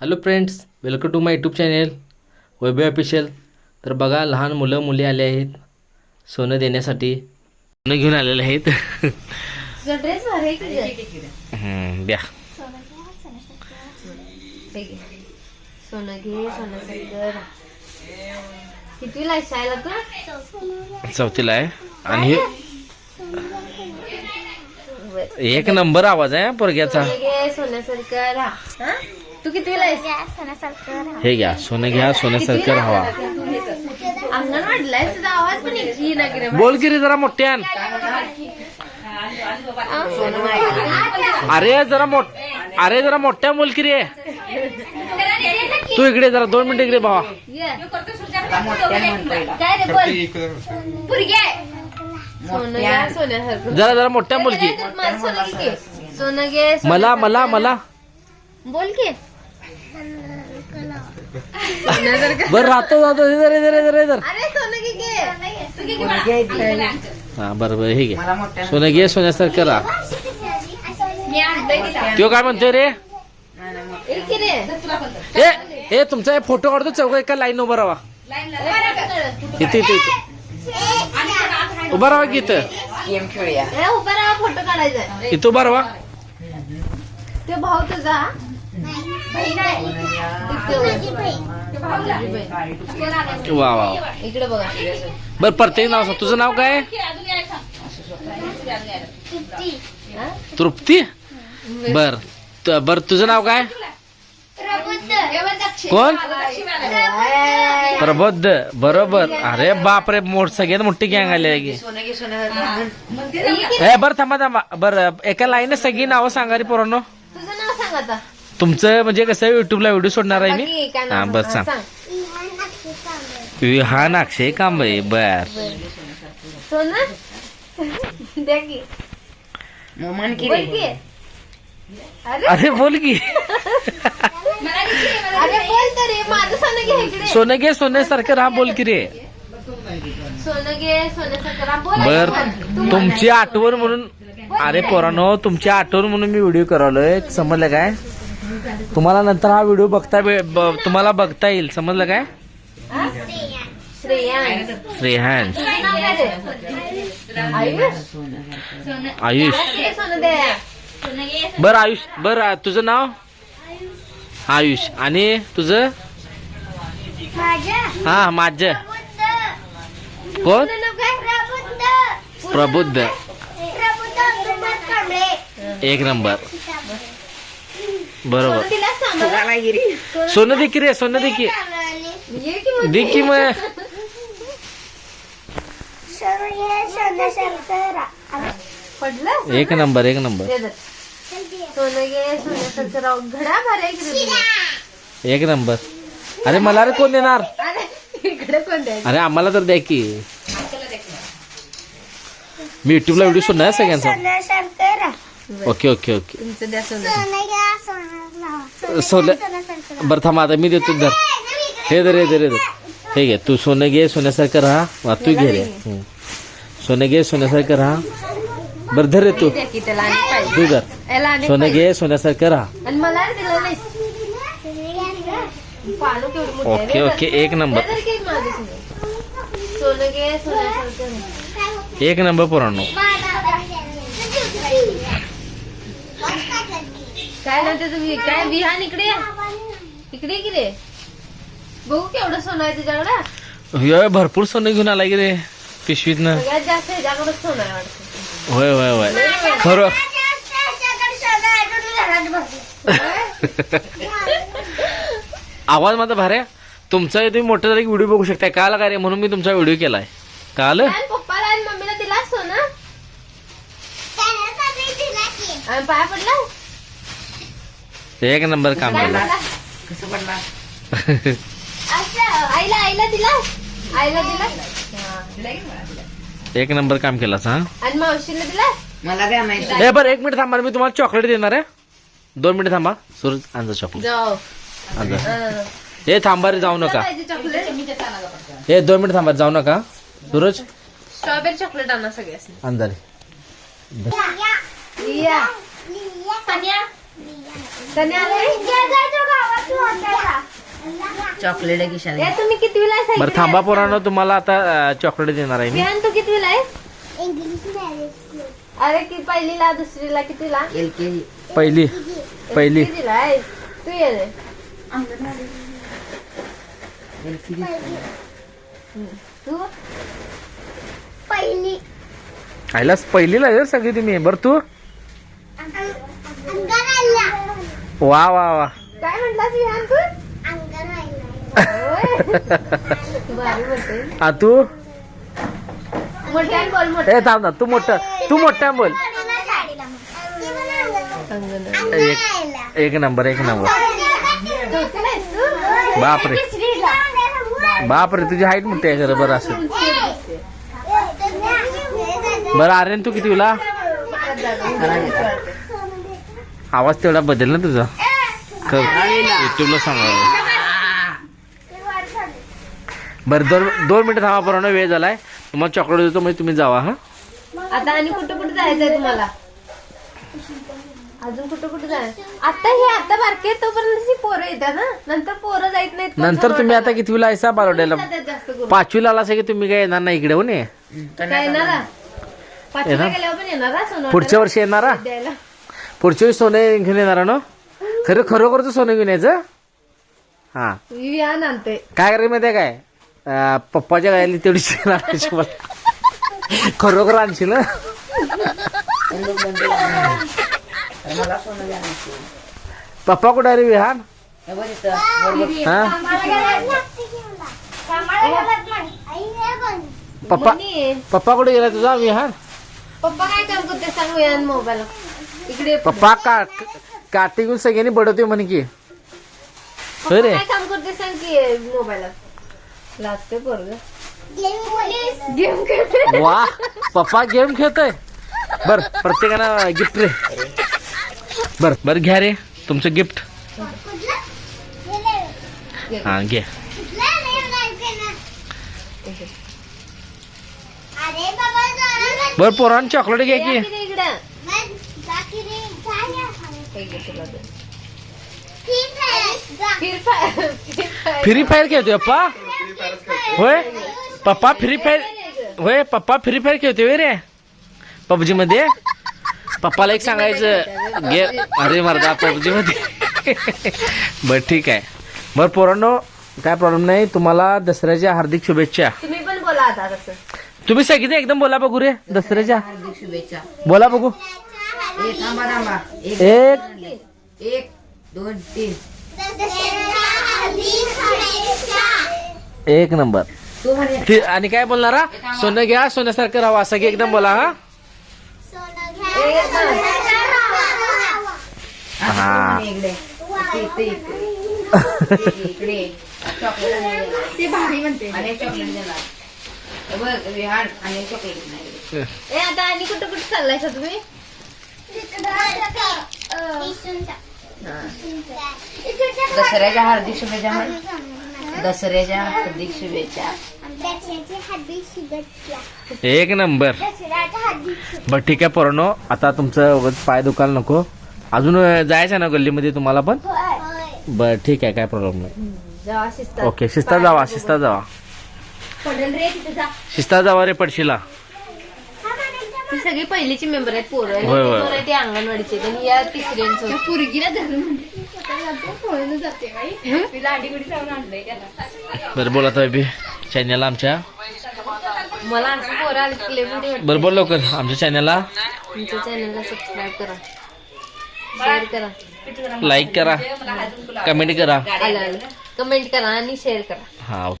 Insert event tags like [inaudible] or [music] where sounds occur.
Hello friends welcome to my YouTube channel Vaibhav official तर बघा लहान मुलं मुली आले आहेत. सोनं देण्यासाठी. सोनं घेऊन आलेले आहेत? हम्म, द्या. घे. सोनं घे. सोनं कर किती लाय शाळेला तू? चौथीला आहे. आणि हे. एक नंबर आवाज आहे पोरग्याचा. घे सोन्यासारखं राहा हा? तू हे घ्या सोनं घ्या सोन्यासारखं हवा अंगणवाडीला आहेस? तुझा आवाज पण येई ना की रे बाई. बोल की रे जरा मोठ्यान अरे जरा मोठ अरे जरा मोठ्या बोल की रे. तू इकडे जरा दोन मिनिटं इकडे भावा. ये. काय रे बोल? पुरगी आहे. सोनं घ्या सोन्यासारखं जरा जरा मोठ्या बोल की. माझं सोनं घे की. सोनं घे मला मला मला. बोल की. बर राहतो राहतो इधर इधर इधर इधर. हा बरं बरं हे घे. सोनं घे सोन्यासारखं राहा मी आणलंय की काय? तो काय म्हणतोय रे? ए ए तुमचा हे फोटो काढतो चौघ एका लाईन उभा राहा. इथे इथे इथे. उभा राहा की इथं. उभा राहा फोटो काढायचा. इथं उभा राहा. ते भाऊ तुझा? वा वा इकडे बघा बर प्रत्येक नाव सांग. तुझं नाव काय? तृप्ती? बर बर तुझं नाव काय? कोण? प्रबोध. बरोबर. अरे बाप रे मोठ सगळ्यात मोठी गँग आली आहे बर थांबा थांबा. बर एका लाईन सगळी नावं सांगा रे पोरांनो. तुमचं म्हणजे कसं युट्यूबला व्हिडिओ सोडणार आहे मी? हा? बस हा, सांग. विहान अक्षय कांबळे. बर. सोनं? द्या की. मोमन की बोल की. अरे? अरे बोल की. अरे बोल तर रे माझं सोनं घे सोन्यासारखं राहा बोल की रे. सोनं घे सोन्यासारखं राहा. बोल बर. तुमची आठवण म्हणून अरे पोरानो तुमची आठवण म्हणून मी व्हिडिओ करवलोय समजलं काय? तुम्हाला नंतर हा व्हिडिओ बघता वे- तुम्हाला बघता येईल. समजलं काय? हा? श्रेहान आयुष. बर आयुष. बर तुझं नाव? आयुष. आणि तुझं? हा माझ. कोण? प्रबुद्ध. एक नंबर. बरोबर. सोनं दिलास ना आम्हाला? सोनं? दे की रे सोनं दे की ये की मग. एक नंबर एक नंबर? एक नंबर. अरे मला रे कोण देणार? अरे आम्हाला तर द्या की. मी युट्यूबला व्हिडिओ सोडणार सगळ्यांचा. Okay okay okay. तुमचं द्या सोनं. सोनं बरं थांबा आता मी देतो धर. हे दर हे दर हे दर हे घे तू सोनं घे सोन्यासारखं राहा. वा तू घे रे. सोनं घे सोन्यासारखं राहा. बरं धर रे तू. द्या की त्याला आणि पाहिजे. तू धर. याला आणि सोनं. घे सोन्यासारखं राहा. आणि मला दिलं नाही. पानं केवढी मोठी आहे ओके. ओके एक नंबर. सोनं. सोनं घे सोन्यासारखं. एक नंबर पोरांनो. काय ना त्याचं वि- काय विहान इकडे. इकडे की रे. बघू केवढं सोनं आहे तुझ्याकडं. होय भरपूर सोनं घेऊन आलाय की रे पिशवीतनं. सगळ्यात जास्त ह्याच्याकडे सोनं आहे वाटतं. होय होय होय. खरं. [laughs] आवाज माझा भाऱ्या तुमचा तुम्ही मोठा झाला की व्हिडिओ बघू शकता काल काय रे? म्हणून मी तुमचा व्हिडिओ केलाय. काल आणि पप्पाला आणि मम्मीला दिला सोनं? आणि पाया पडला? एक नंबर काम काय केलं? कसं पडला अच्छा, आईला आईला दिला? आईला दिला? हा. एक नंबर काम केलास हा? आणि मावशीला दिला? मला द्या नाही ए बरं एक मिनिट थांबा मी तुम्हाला चॉकलेट देणार आहे. दोन मिनिट थांबा. सूरज आणजा चॉकलेट आणजा हा. ए थांबा रे जाऊ नका. ए दोन मिनिट थांबा जाऊ नका. सूरज स्ट्रॉबेरी चॉकलेट आणा सगळ्यासनी आणजा चॉकलेट आहे ए तुम्ही कितवीला आहेस बरं थांबा. पोरांनो तुम्हाला आता चॉकलेट देणार आहे मी. विहान तू कितवीला आहेस? अरे की पहिलीला दुसरीला कितवीला एल के जी. पहिली. पहिली. आहेस. तू ये रे. एल के जी. तू? पहिली. आईलाच पहिलीला आहे सगळी तुम्ही. बरं तू? वा वा वा काय म्हटलास विहान तू बोल ए थांब ना तू मोठं तू मोठ्या बोल एक एक नंबर एक नंबर बापरे बापरे तुझी हाईट मोठी आहे खरं बरं असं बरं आर्यन तू किती तुला आवाज तेवढा बदल ना तुझा. युट्यूबला सांगा. बरं दोन दोन मिनिटं थांबा बरोबर वेळ झालाय. तुम्हाला चॉकलेट देतो म्हणजे तुम्ही जावा हा? आता आणि कुठं कुठं जायचंय तुम्हाला? अजून कुठं कुठं जायचं? आता हे आता बारके तोपर्यंत पोरं येतात ना नंतर पोरं जायत नाहीत नंतर तुम्ही आता कितवीला आहेसा बारोड्याला करून. पाचवीला आला की तुम्ही काय येणार नाही इकडे हो येणारा? पुढच्या वर्षी येणारा? द्यायला पुढच्या वेळी सोने घेऊन येणार ना खरं खरोखरच सोनं घेऊन यायचं हा आणते काय करायचं माहितीये काय अं, पप्पाच्या गायली तेवढी शेण आणायची मला खरोखर आणशील ना. पप्पा कुठे रे विहान हे पप्पा पप्पा कुठे गेला तुझा विहान पप्पा काय काम करते सांग विहान मोबाईल इकडे. पप्पा का घेऊन सगळ्यांनी बडवते म्हणे की. पप्पा होय रे काय काम करते सांग की मोबाईल लाजते पोरग. गेम खेळते वा पप्पा गेम खेळतोय. बर प्रत्येकानं गिफ्ट रे. बर बर घ्या रे. तुमचं गिफ्ट हा घे. अरे बाबा जरा बर पोरान चॉकलेट घ्या की. इकडं. तुला. फिर फाय- फिर फाय- फ्री फायर खेळतोय पप्पा होय? पप्पा फ्री फायर होय पप्पा फ्री फायर खेळतोय होय रे. पबजी मध्ये पप्पाला एक सांगायचं गे अरे मर्दा पबजी मध्ये बर ठीक आहे. बर पोरांनो काय प्रॉब्लेम नाही. तुम्हाला दसऱ्याच्या हार्दिक शुभेच्छा. तुम्ही पण बोला आता तसं. तुम्ही सगळीजण एकदम बोला बघू रे दसऱ्याच्या. हार्दिक शुभेच्छा. बोला बघू. एक एक. एक दोन तीन. एक नंबर. तू आणि काय बोलणार हा? सोनं घ्या सोन्यासारखं राहा असं की एकदम बोला हा? हा. इकडे. इकडे. [laughs] चॉकलेट ते भारी म्हणते. आणि चॉकलेट देणार हे बघ विहान आणि चॉकलेट ए आता आणि कुठं कुठं चाललायसा तुम्ही. दसऱ्याच्या हार्दिक शुभेच्छा म्हण. दसऱ्याच्या हार्दिक शुभेच्छा दसऱ्याची हार्दिक शुभेच्छा. एक नंबर. दसऱ्याच्या हार्दिक शुभेच्छा बर ठीक आहे पोरांनो आता तुमचं पाय दुखायला नको. अजून जायचं ना गल्लीमध्ये तुम्हाला पण? बर ठीक आहे काय प्रॉब्लेम नाही. ओके शिस्ता. जावा शिस्ता जावा. शिस्ता जावा रे पडशीला. ती सगळी पहिलीची मेंबर आहेत पोरं. आणि होय, ती होय. पोरं आहेत ते अंगणवाडीचे आणि या तिसऱ्यांचं. पोरगीला धरून जाते बरं बोला तर बी. चॅनलला आमच्या. मला असं पोरं आले बरं बोल लवकर. आमच्या चॅनलला तुमच्या चॅनलला सबस्क्राईब करा. शेअर करा. लाईक करा. कमेंट करा. आलं आलं. कमेंट करा आणि शेअर करा. हा